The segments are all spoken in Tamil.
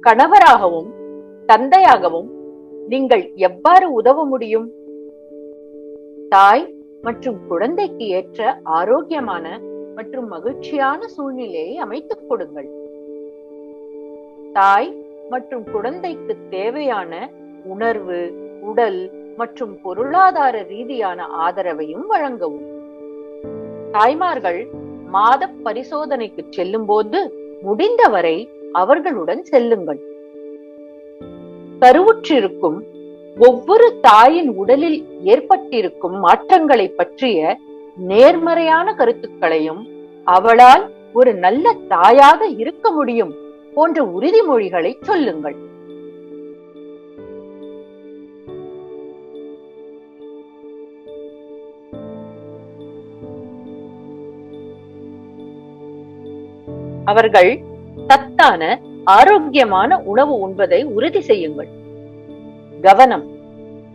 கணவராகவும் தந்தையாகவும் நீங்கள் எவ்வாறு உதவ முடியும்? தாய் மற்றும் குழந்தைக்கு ஏற்ற ஆரோக்கியமான மற்றும் மகிழ்ச்சியான சூழ்நிலையை அமைத்துக் கொடுங்கள். தாய் மற்றும் குழந்தைக்கு தேவையான உணர்வு உடல் மற்றும் பொருளாதார ரீதியான ஆதரவையும் வழங்கவும். தாய்மார்கள் மாத பரிசோதனைக்கு செல்லும் போது முடிந்தவரை அவர்களுடன் செல்லுங்கள். கருவுற்றிருக்கும் ஒவ்வொரு தாயின் உடலில் ஏற்பட்டிருக்கும் மாற்றங்களை பற்றிய நேர்மறையான கருத்துக்களையும் அவளால் ஒரு நல்ல தாயாக இருக்க முடியும் போன்ற உறுதிமொழிகளை சொல்லுங்கள். அவர்கள் சத்தான ஆரோக்கியமான உணவு உண்பதை உறுதி செய்யுங்கள். கவனம்.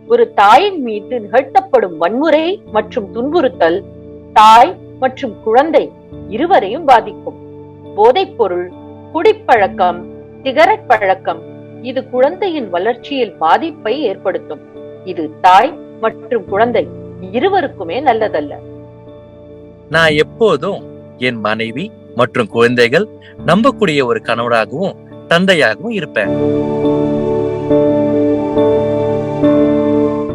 ஒரு தாயின் மீது நிகழ்த்தப்படும் வன்முறை மற்றும் துன்புறுத்தல் தாய் மற்றும் குழந்தை இருவரையும் பாதிக்கும். போதைப் பொருள் குடிப்பழக்கம் சிகரெட் பழக்கம் இது குழந்தையின் வளர்ச்சியில் பாதிப்பை ஏற்படுத்தும். இது தாய் மற்றும் குழந்தை இருவருக்குமே நல்லதல்ல. நான் எப்போதும் என் மனைவி மற்றும் குழந்தைகள் நம்பக்கூடிய ஒரு கணவராகவும் தந்தையாகவும் இருப்பேன்.